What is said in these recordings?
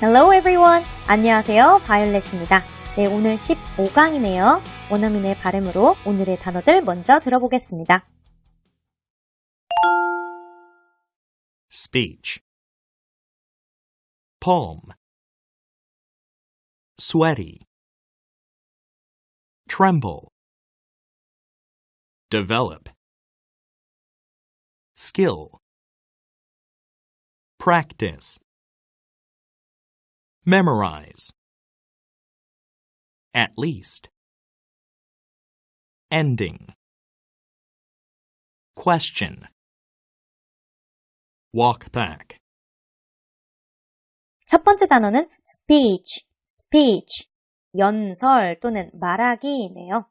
Hello everyone. 안녕하세요. 바이올렛입니다. 네, 오늘 15강이네요. 원어민의 발음으로 오늘의 단어들 먼저 들어보겠습니다. speech, palm, sweaty, tremble, develop, skill, practice, memorize, at least, ending, question, walk back. 첫 번째 단어는 speech, speech, 연설 또는 말하기네요.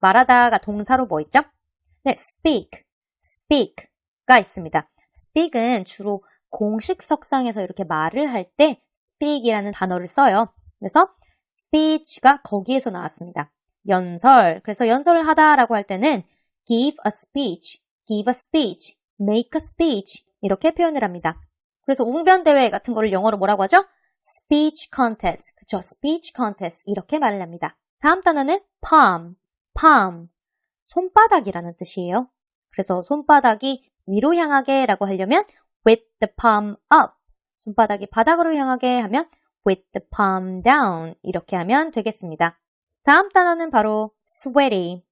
말하다가 동사로 뭐 있죠? 네, speak, speak가 있습니다. speak은 주로 공식 석상에서 이렇게 말을 할 때 speak이라는 단어를 써요. 그래서 speech가 거기에서 나왔습니다. 연설. 그래서 연설을 하다라고 할 때는 give a speech, give a speech, make a speech 이렇게 표현을 합니다. 그래서 웅변 대회 같은 거를 영어로 뭐라고 하죠? speech contest. 그쵸? speech contest. 이렇게 말을 합니다. 다음 단어는 palm, palm. 손바닥이라는 뜻이에요. 그래서 손바닥이 위로 향하게 라고 하려면 with the palm up. 손바닥이 바닥으로 향하게 하면 with the palm down. 이렇게 하면 되겠습니다. 다음 단어는 바로 sweaty,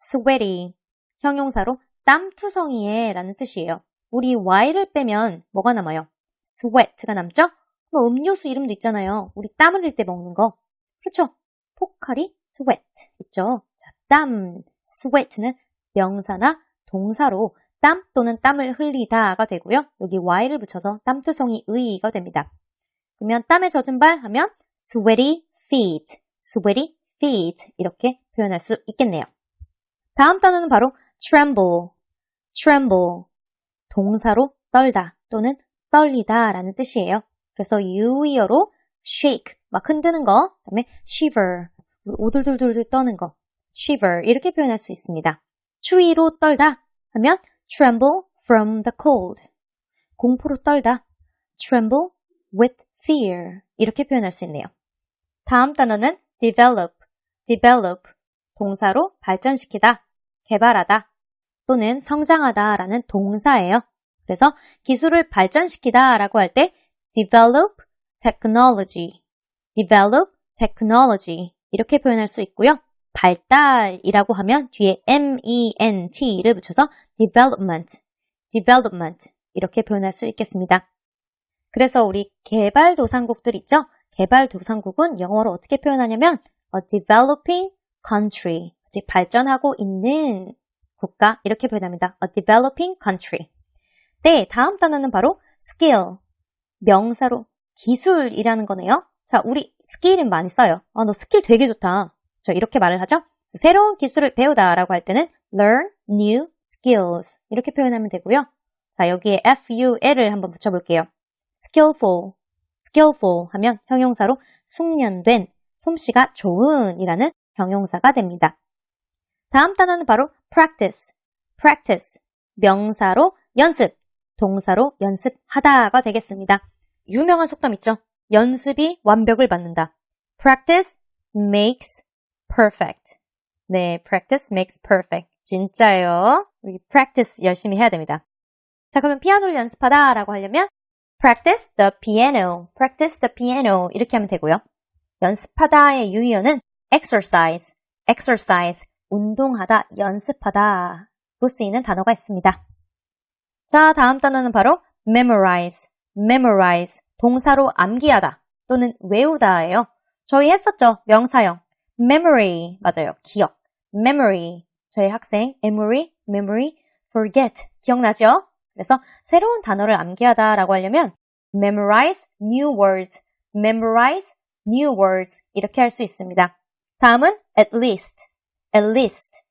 sweaty. 형용사로 땀투성이에 라는 뜻이에요. 우리 y를 빼면 뭐가 남아요? sweat가 남죠? 뭐 음료수 이름도 있잖아요. 우리 땀 흘릴 때 먹는 거. 그렇죠? 포카리 sweat 있죠? 자, 땀 sweat는 명사나 동사로 땀 또는 땀을 흘리다가 되고요. 여기 y를 붙여서 땀투성이 의가 됩니다. 그러면 땀에 젖은 발 하면 sweaty feet, sweaty feet 이렇게 표현할 수 있겠네요. 다음 단어는 바로 tremble, tremble 동사로 떨다 또는 떨리다 라는 뜻이에요. 그래서 유의어로 shake, 막 흔드는 거, 그 다음에 shiver, 오돌돌돌 떠는 거, shiver 이렇게 표현할 수 있습니다. 추위로 떨다 하면 tremble from the cold, 공포로 떨다, tremble with fear 이렇게 표현할 수 있네요. 다음 단어는 develop, develop 동사로 발전시키다, 개발하다 또는 성장하다 라는 동사예요. 그래서 기술을 발전시키다 라고 할 때 develop technology, develop technology 이렇게 표현할 수 있고요. 발달이라고 하면 뒤에 ment를 붙여서 development, development 이렇게 표현할 수 있겠습니다. 그래서 우리 개발도상국들 있죠? 개발도상국은 영어로 어떻게 표현하냐면 a developing country, 즉 발전하고 있는 국가 이렇게 표현합니다. a developing country. 네, 다음 단어는 바로 skill, 명사로 기술이라는 거네요. 자, 우리 스킬은 많이 써요. 아, 너 스킬 되게 좋다. 저 이렇게 말을 하죠. 새로운 기술을 배우다라고 할 때는 learn new skills 이렇게 표현하면 되고요. 자, 여기에 ful을 한번 붙여볼게요. skillful, skillful 하면 형용사로 숙련된, 솜씨가 좋은이라는 형용사가 됩니다. 다음 단어는 바로 practice, practice, 명사로 연습, 동사로 연습하다가 되겠습니다. 유명한 속담 있죠? 연습이 완벽을 받는다. practice makes perfect. 네, practice makes perfect. 진짜요. 우리 practice 열심히 해야 됩니다. 자, 그러면 피아노를 연습하다 라고 하려면 practice the piano, practice the piano 이렇게 하면 되고요. 연습하다의 유의어는 exercise, exercise, 운동하다, 연습하다로 쓰이는 단어가 있습니다. 자, 다음 단어는 바로 memorize, memorize, 동사로 암기하다 또는 외우다예요. 저희 했었죠. 명사형. Memory, 맞아요. 기억. memory. 저희 학생 memory, memory, forget. 기억나죠? 그래서 새로운 단어를 암기하다라고 하려면 memorize new words, memorize new words 이렇게 할 수 있습니다. 다음은 at least, at least.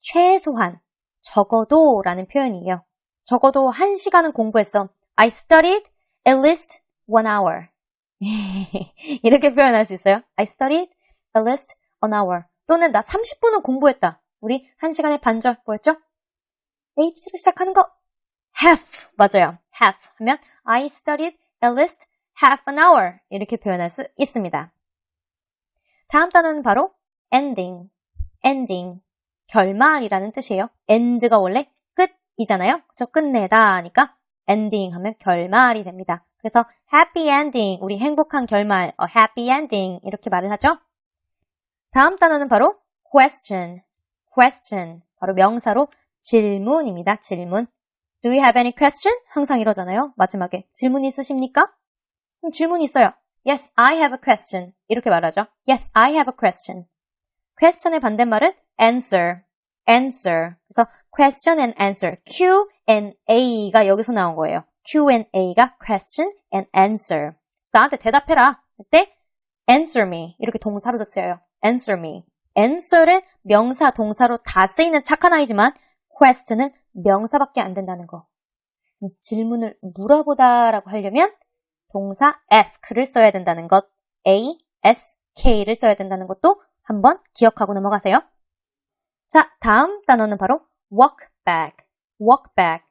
최소한, 적어도 라는 표현이에요. 적어도 한 시간은 공부했어. I studied at least one hour. 이렇게 표현할 수 있어요. I studied at least an hour. 또는 나 30분은 공부했다. 우리 한 시간의 반절 뭐였죠? H로 시작하는 거 half 맞아요. half 하면 I studied at least half an hour 이렇게 표현할 수 있습니다. 다음 단어는 바로 ending, ending, 결말이라는 뜻이에요. end가 원래 끝이잖아요. 그죠? 끝내다 하니까 ending 하면 결말이 됩니다. 그래서 happy ending, 우리 행복한 결말, a happy ending 이렇게 말을 하죠. 다음 단어는 바로 question, question, 바로 명사로 질문입니다. 질문. Do you have any question? 항상 이러잖아요. 마지막에 질문 있으십니까? 음, 질문 있어요. Yes, I have a question. 이렇게 말하죠. Yes, I have a question. question의 반대말은 answer, answer. 그래서 question and answer. Q and A가 여기서 나온 거예요. Q and A가 question and answer. 나한테 대답해라. 그때 answer me 이렇게 동사로도 쓰여요. Answer me. answer은 명사, 동사로 다 쓰이는 착한 아이지만 question은 명사밖에 안 된다는 거. 질문을 물어보다라고 하려면 동사 ask를 써야 된다는 것, a, s, k를 써야 된다는 것도 한번 기억하고 넘어가세요. 자, 다음 단어는 바로 walk back, walk back.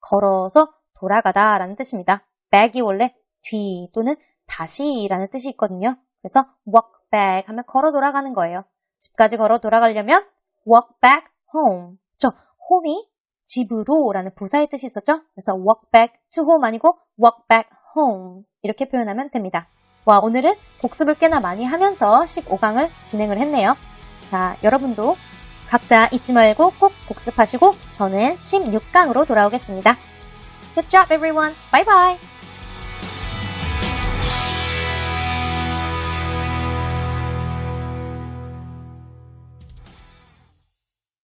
걸어서 돌아가다 라는 뜻입니다. back이 원래 뒤 또는 다시라는 뜻이 있거든요. 그래서 walk back 하면 걸어 돌아가는 거예요. 집까지 걸어 돌아가려면 walk back home. 저 home이 집으로 라는 부사의 뜻이 있었죠? 그래서 walk back to home 아니고 walk back home 이렇게 표현하면 됩니다. 와, 오늘은 복습을 꽤나 많이 하면서 15강을 진행을 했네요. 자, 여러분도 각자 잊지 말고 꼭 복습하시고 저는 16강으로 돌아오겠습니다. Good job everyone. Bye bye.